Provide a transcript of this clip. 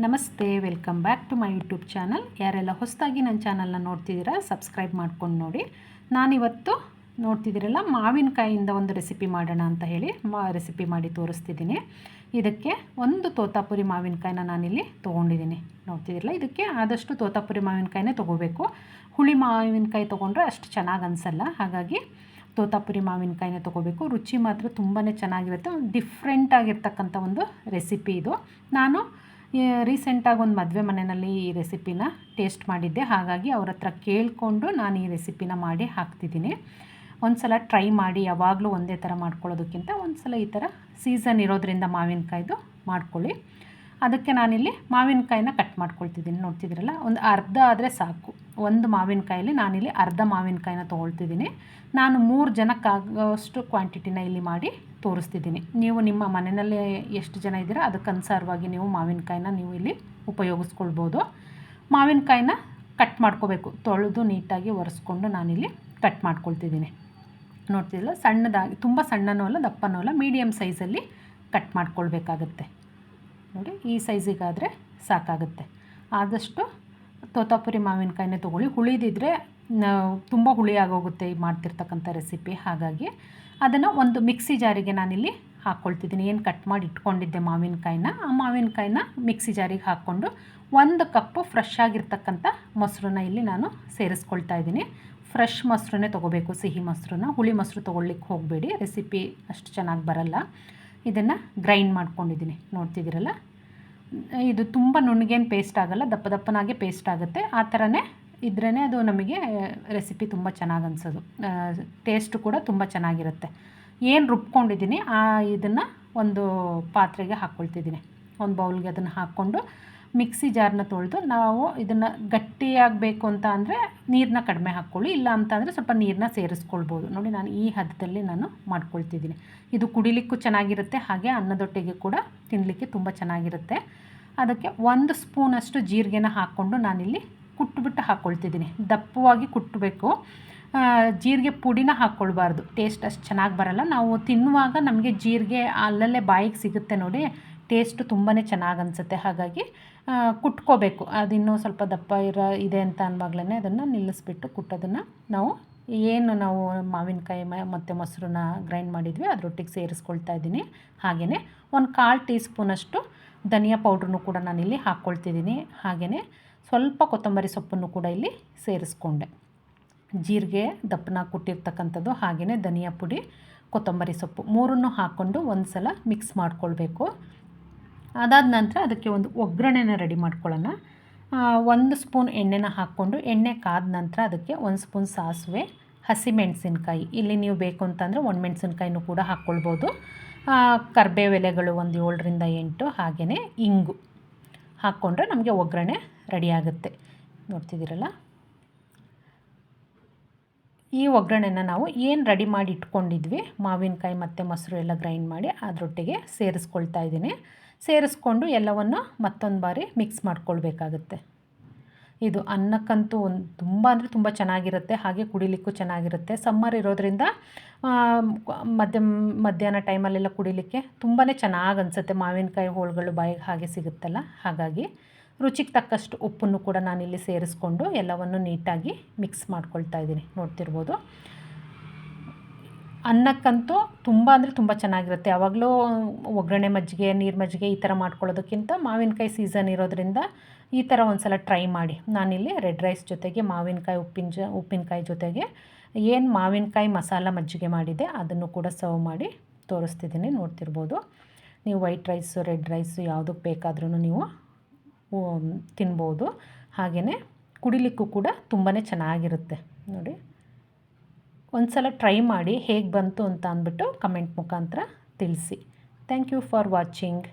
ನಮಸ್ತೆ, welcome back to my YouTube channel. ಯಾರೆಲ್ಲ ಹೊಸದಾಗಿ ನನ್ನ ಚಾನಲ್ನ ನೋಡ್ತಿದ್ದೀರಾ, ಸಬ್ಸ್ಕ್ರೈಬ್ ಮಾಡ್ಕೊಂಡು ನೋಡಿ. ನಾನಿವತ್ತು ನೋಡ್ತಿದ್ದೀರಲ್ಲ ಮಾವಿನಕಾಯಿಯಿಂದ ಒಂದು ರೆಸಿಪಿ ಮಾಡೋಣ ಅಂತ ಹೇಳಿ ಮಾ, ರೆಸಿಪಿ ಮಾಡಿ ತೋರಿಸ್ತಿದ್ದೀನಿ. ಇದಕ್ಕೆ ಒಂದು ತೋತಾಪುರಿ ಮಾವಿನಕಾಯಿನ ನಾನಿಲ್ಲಿ ತೊಗೊಂಡಿದ್ದೀನಿ. ನೋಡ್ತಿದ್ದೀರಲ್ಲ, ಇದಕ್ಕೆ ಆದಷ್ಟು ತೋತಾಪುರಿ ಮಾವಿನಕಾಯಿನೇ ತೊಗೋಬೇಕು. ಹುಳಿ ಮಾವಿನಕಾಯಿ ತೊಗೊಂಡ್ರೆ ಅಷ್ಟು ಚೆನ್ನಾಗಿ ಅನಿಸಲ್ಲ, ಹಾಗಾಗಿ ತೋತಾಪುರಿ ಮಾವಿನಕಾಯಿನ ತೊಗೋಬೇಕು. ರುಚಿ ಮಾತ್ರ ತುಂಬಾ ಚೆನ್ನಾಗಿರುತ್ತೆ. ಡಿಫ್ರೆಂಟ್ ಆಗಿರ್ತಕ್ಕಂಥ ಒಂದು ರೆಸಿಪಿ ಇದು. ನಾನು ರೀಸೆಂಟಾಗಿ ಒಂದು ಮದುವೆ ಮನೆಯಲ್ಲಿ ಈ ರೆಸಿಪಿನ ಟೇಸ್ಟ್ ಮಾಡಿದ್ದೆ. ಹಾಗಾಗಿ ಅವ್ರ ಹತ್ರ ಕೇಳಿಕೊಂಡು ನಾನು ಈ ರೆಸಿಪಿನ ಮಾಡಿ ಹಾಕ್ತಿದ್ದೀನಿ. ಒಂದು ಸಲ ಟ್ರೈ ಮಾಡಿ, ಯಾವಾಗಲೂ ಒಂದೇ ಥರ ಮಾಡ್ಕೊಳ್ಳೋದಕ್ಕಿಂತ ಒಂದು ಸಲ ಈ ಥರ ಸೀಸನ್ ಇರೋದ್ರಿಂದ ಮಾವಿನಕಾಯ್ದು ಮಾಡ್ಕೊಳ್ಳಿ. ಅದಕ್ಕೆ ನಾನಿಲ್ಲಿ ಮಾವಿನಕಾಯಿನ ಕಟ್ ಮಾಡ್ಕೊಳ್ತಿದ್ದೀನಿ. ನೋಡ್ತಿದ್ದೀರಲ್ಲ, ಒಂದು ಅರ್ಧ ಆದರೆ ಸಾಕು. ಒಂದು ಮಾವಿನಕಾಯಲ್ಲಿ ನಾನಿಲ್ಲಿ ಅರ್ಧ ಮಾವಿನಕಾಯಿನ ತೊಗೊಳ್ತಿದ್ದೀನಿ. ನಾನು ಮೂರು ಜನಕ್ಕಾಗೋಷ್ಟು ಕ್ವಾಂಟಿಟಿನ ಇಲ್ಲಿ ಮಾಡಿ ತೋರಿಸ್ತಿದ್ದೀನಿ. ನೀವು ನಿಮ್ಮ ಮನೆಯಲ್ಲಿ ಎಷ್ಟು ಜನ ಇದ್ದೀರಾ ಅದಕ್ಕನುಸಾರವಾಗಿ ನೀವು ಮಾವಿನಕಾಯಿನ ನೀವು ಇಲ್ಲಿ ಉಪಯೋಗಿಸ್ಕೊಳ್ಬೋದು. ಮಾವಿನಕಾಯಿನ ಕಟ್ ಮಾಡ್ಕೋಬೇಕು. ತೊಳೆದು ನೀಟಾಗಿ ಒರೆಸ್ಕೊಂಡು ನಾನಿಲ್ಲಿ ಕಟ್ ಮಾಡ್ಕೊಳ್ತಿದ್ದೀನಿ. ನೋಡ್ತಿದ್ದಿಲ್ಲ ಸಣ್ಣದಾಗಿ, ತುಂಬ ಸಣ್ಣನೂ ಅಲ್ಲ, ದಪ್ಪನೂ ಅಲ್ಲ ಮೀಡಿಯಮ್ ಸೈಜಲ್ಲಿ ಕಟ್ ಮಾಡ್ಕೊಳ್ಬೇಕಾಗತ್ತೆ. ನೋಡಿ, ಈ ಸೈಜಿಗಾದರೆ ಸಾಕಾಗುತ್ತೆ. ಆದಷ್ಟು ತೋತಾಪುರಿ ಮಾವಿನಕಾಯಿನೇ ತೊಗೊಳ್ಳಿ. ಹುಳಿದಿದ್ರೆ ತುಂಬ ಹುಳಿ ಆಗೋಗುತ್ತೆ ಮಾಡ್ತಿರ್ತಕ್ಕಂಥ ರೆಸಿಪಿ. ಹಾಗಾಗಿ ಅದನ್ನು ಒಂದು ಮಿಕ್ಸಿ ಜಾರಿಗೆ ನಾನಿಲ್ಲಿ ಹಾಕ್ಕೊಳ್ತಿದ್ದೀನಿ. ಏನು ಕಟ್ ಮಾಡಿ ಇಟ್ಕೊಂಡಿದ್ದೆ ಮಾವಿನಕಾಯಿನ? ಆ ಮಾವಿನಕಾಯಿನ ಮಿಕ್ಸಿ ಜಾರಿಗೆ ಹಾಕ್ಕೊಂಡು ಒಂದು ಕಪ್ಪು ಫ್ರೆಶ್ ಆಗಿರ್ತಕ್ಕಂಥ ಮೊಸರನ್ನ ಇಲ್ಲಿ ನಾನು ಸೇರಿಸ್ಕೊಳ್ತಾ ಇದ್ದೀನಿ. ಫ್ರೆಶ್ ಮೊಸರನ್ನೇ ತೊಗೋಬೇಕು, ಸಿಹಿ ಮೊಸರನ್ನ. ಹುಳಿ ಮೊಸರು ತೊಗೊಳ್ಲಿಕ್ಕೆ ಹೋಗಬೇಡಿ, ರೆಸಿಪಿ ಅಷ್ಟು ಚೆನ್ನಾಗಿ ಬರಲ್ಲ. ಇದನ್ನು ಗ್ರೈಂಡ್ ಮಾಡ್ಕೊಂಡಿದ್ದೀನಿ, ನೋಡ್ತಿದ್ದೀರಲ್ಲ? ಇದು ತುಂಬ ನುಣ್ಣಗೇನು ಪೇಸ್ಟ್ ಆಗಲ್ಲ, ದಪ್ಪ ದಪ್ಪನಾಗೆ ಪೇಸ್ಟ್ ಆಗುತ್ತೆ. ಆ ಥರನೇ ಇದ್ರೇ ಅದು ನಮಗೆ ರೆಸಿಪಿ ತುಂಬ ಚೆನ್ನಾಗಿ ಅನಿಸೋದು. ಟೇಸ್ಟು ಕೂಡ ತುಂಬ ಚೆನ್ನಾಗಿರುತ್ತೆ. ಏನು ರುಬ್ಕೊಂಡಿದ್ದೀನಿ, ಆ ಇದನ್ನು ಒಂದು ಪಾತ್ರೆಗೆ ಹಾಕ್ಕೊಳ್ತಿದ್ದೀನಿ ಒಂದು ಬೌಲ್ಗೆ ಅದನ್ನು ಹಾಕ್ಕೊಂಡು ಮಿಕ್ಸಿ ಜಾರನ್ನ ತೊಳೆದು ನಾವು ಇದನ್ನು ಗಟ್ಟಿಯಾಗಬೇಕು ಅಂತ ಅಂದರೆ ನೀರನ್ನ ಕಡಿಮೆ ಹಾಕ್ಕೊಳ್ಳಿ, ಇಲ್ಲ ಅಂತಂದರೆ ಸ್ವಲ್ಪ ನೀರನ್ನ ಸೇರಿಸ್ಕೊಳ್ಬೋದು. ನೋಡಿ, ನಾನು ಈ ಹದದಲ್ಲಿ ನಾನು ಮಾಡ್ಕೊಳ್ತಿದ್ದೀನಿ. ಇದು ಕುಡಿಲಿಕ್ಕೂ ಚೆನ್ನಾಗಿರುತ್ತೆ, ಹಾಗೆ ಅನ್ನದೊಟ್ಟಿಗೆ ಕೂಡ ತಿನ್ನಲಿಕ್ಕೆ ತುಂಬ ಚೆನ್ನಾಗಿರುತ್ತೆ. ಅದಕ್ಕೆ ಒಂದು ಸ್ಪೂನಷ್ಟು ಜೀರಿಗೆನ ಹಾಕ್ಕೊಂಡು ನಾನಿಲ್ಲಿ ಕುಟ್ಬಿಟ್ಟು ಹಾಕ್ಕೊಳ್ತಿದ್ದೀನಿ ದಪ್ಪವಾಗಿ ಕುಟ್ಟಬೇಕು ಜೀರಿಗೆ ಪುಡಿನ ಹಾಕ್ಕೊಳ್ಬಾರ್ದು ಟೇಸ್ಟ್ ಅಷ್ಟು ಚೆನ್ನಾಗಿ ಬರಲ್ಲ. ನಾವು ತಿನ್ನುವಾಗ ನಮಗೆ ಜೀರಿಗೆ ಅಲ್ಲಲ್ಲೇ ಬಾಯಿಗೆ ಸಿಗುತ್ತೆ ನೋಡಿ, ಟೇಸ್ಟು ತುಂಬಾ ಚೆನ್ನಾಗಿ ಅನಿಸುತ್ತೆ. ಹಾಗಾಗಿ ಕುಟ್ಕೋಬೇಕು. ಅದಿನ್ನೂ ಸ್ವಲ್ಪ ದಪ್ಪ ಇರೋ ಇದೆ ಅಂತ ಅನ್ನವಾಗ್ಲೇ ಅದನ್ನು ನಿಲ್ಲಿಸ್ಬಿಟ್ಟು ಕುಟ್ಟೋದನ್ನು ನಾವು ಏನು ನಾವು ಮಾವಿನಕಾಯಿ ಮತ್ತು ಮೊಸರನ್ನ ಗ್ರೈಂಡ್ ಮಾಡಿದ್ವಿ, ಅದರೊಟ್ಟಿಗೆ ಸೇರಿಸ್ಕೊಳ್ತಾ ಇದ್ದೀನಿ. ಹಾಗೆಯೇ ಒಂದು ಕಾಲು ಟೀ ಸ್ಪೂನಷ್ಟು ಧನಿಯಾ ಪೌಡ್ರನ್ನು ಕೂಡ ನಾನಿಲ್ಲಿ ಹಾಕ್ಕೊಳ್ತಿದ್ದೀನಿ ಹಾಗೆಯೇ ಸ್ವಲ್ಪ ಕೊತ್ತಂಬರಿ ಸೊಪ್ಪನ್ನು ಕೂಡ ಇಲ್ಲಿ ಸೇರಿಸ್ಕೊಂಡೆ. ಜೀರಿಗೆ, ದಪ್ಪನ ಕುಟ್ಟಿರ್ತಕ್ಕಂಥದ್ದು ಹಾಗೆಯೇ ಧನಿಯಾ ಪುಡಿ, ಕೊತ್ತಂಬರಿ ಸೊಪ್ಪು ಮೂರನ್ನು ಹಾಕ್ಕೊಂಡು ಒಂದು ಸಲ ಮಿಕ್ಸ್ ಮಾಡ್ಕೊಳ್ಬೇಕು. ಅದಾದ ನಂತರ ಅದಕ್ಕೆ ಒಂದು ಒಗ್ಗರಣೆನ ರೆಡಿ ಮಾಡ್ಕೊಳ್ಳೋಣ. ಒಂದು ಸ್ಪೂನ್ ಎಣ್ಣೆನ ಹಾಕ್ಕೊಂಡು ಎಣ್ಣೆ ಕಾದ ನಂತರ ಅದಕ್ಕೆ ಒಂದು ಸ್ಪೂನ್ ಸಾಸಿವೆ ಹಸಿಮೆಣಸಿನ್ಕಾಯಿ ಇಲ್ಲಿ ನೀವು ಬೇಕು ಅಂತಂದರೆ ಒಣಮೆಣಸಿನ್ಕಾಯಿನೂ ಕೂಡ ಹಾಕ್ಕೊಳ್ಬೋದು. ಕರ್ಬೇವೆಲೆಗಳು ಒಂದು ಏಳರಿಂದ ಎಂಟು ಹಾಗೆಯೇ ಇಂಗು. ಹಾಕ್ಕೊಂಡ್ರೆ ನಮಗೆ ಒಗ್ಗರಣೆ ರೆಡಿಯಾಗುತ್ತೆ ನೋಡ್ತಿದ್ದೀರಲ್ಲ? ಈ ಒಗ್ಗರಣೆನ ನಾವು ಏನು ರೆಡಿ ಮಾಡಿ ಇಟ್ಕೊಂಡಿದ್ವಿ, ಮಾವಿನಕಾಯಿ ಮತ್ತು ಮೊಸರು ಎಲ್ಲ ಗ್ರೈಂಡ್ ಮಾಡಿ ಅದರೊಟ್ಟಿಗೆ ಸೇರಿಸ್ಕೊಳ್ತಾ ಇದ್ದೀನಿ. ಸೇರಿಸ್ಕೊಂಡು ಎಲ್ಲವನ್ನು ಮತ್ತೊಂದು ಬಾರಿ ಮಿಕ್ಸ್ ಮಾಡ್ಕೊಳ್ಬೇಕಾಗುತ್ತೆ. ಇದು ಅನ್ನಕ್ಕಂತೂ ಒಂದು ತುಂಬ ಅಂದರೆ ತುಂಬ ಚೆನ್ನಾಗಿರುತ್ತೆ, ಹಾಗೆ ಕುಡಿಲಿಕ್ಕೂ ಚೆನ್ನಾಗಿರುತ್ತೆ. ಸಮ್ಮರ್ ಇರೋದ್ರಿಂದ ಮಧ್ಯ ಮಧ್ಯಾಹ್ನ ಟೈಮಲ್ಲೆಲ್ಲ ಕುಡಿಲಿಕ್ಕೆ ತುಂಬಾ ಚೆನ್ನಾಗಿ ಅನಿಸುತ್ತೆ. ಮಾವಿನಕಾಯಿ ಹೋಳುಗಳು ಬಾಯಿಗೆ ಹಾಗೆ ಸಿಗುತ್ತಲ್ಲ, ಹಾಗಾಗಿ ರುಚಿಗೆ ತಕ್ಕಷ್ಟು ಉಪ್ಪನ್ನು ಕೂಡ ನಾನಿಲ್ಲಿ ಸೇರಿಸ್ಕೊಂಡು ಎಲ್ಲವನ್ನು ನೀಟಾಗಿ ಮಿಕ್ಸ್ ಮಾಡ್ಕೊಳ್ತಾ ಇದ್ದೀನಿ. ನೋಡ್ತಿರ್ಬೋದು? ಅನ್ನಕ್ಕಂತೂ ತುಂಬ ಅಂದರೆ ತುಂಬ ಚೆನ್ನಾಗಿರುತ್ತೆ. ಯಾವಾಗಲೂ ಒಗ್ಗರಣೆ ಮಜ್ಜಿಗೆ, ನೀರು ಮಜ್ಜಿಗೆ ಈ ಥರ ಮಾಡ್ಕೊಳ್ಳೋದಕ್ಕಿಂತ ಮಾವಿನಕಾಯಿ ಸೀಸನ್ ಇರೋದ್ರಿಂದ ಈ ಥರ ಒಂದು ಸಲ ಟ್ರೈ ಮಾಡಿ. ನಾನಿಲ್ಲಿ ರೆಡ್ ರೈಸ್ ಜೊತೆಗೆ ಮಾವಿನಕಾಯಿ ಉಪ್ಪಿನ ಜ, ಉಪ್ಪಿನಕಾಯಿ ಜೊತೆಗೆ ಏನು ಮಾವಿನಕಾಯಿ ಮಸಾಲ ಮಜ್ಜಿಗೆ ಮಾಡಿದೆ ಅದನ್ನು ಕೂಡ ಸರ್ವ್ ಮಾಡಿ ತೋರಿಸ್ತಿದ್ದೀನಿ, ನೋಡ್ತಿರ್ಬೋದು. ನೀವು ವೈಟ್ ರೈಸು, ರೆಡ್ ರೈಸು ಯಾವುದಕ್ಕೆ ಬೇಕಾದ್ರೂ ನೀವು ತಿನ್ಬೋದು. ಹಾಗೆಯೇ ಕುಡಿಲಿಕ್ಕೂ ಕೂಡ ತುಂಬಾ ಚೆನ್ನಾಗಿರುತ್ತೆ. ನೋಡಿ. ಒಂದು ಸಲ ಟ್ರೈ ಮಾಡಿ ಹೇಗೆ ಬಂತು ಅಂತ ಅಂದ್ಬಿಟ್ಟು ಕಮೆಂಟ್ ಮುಖಾಂತರ ತಿಳಿಸಿ. Thank you for watching.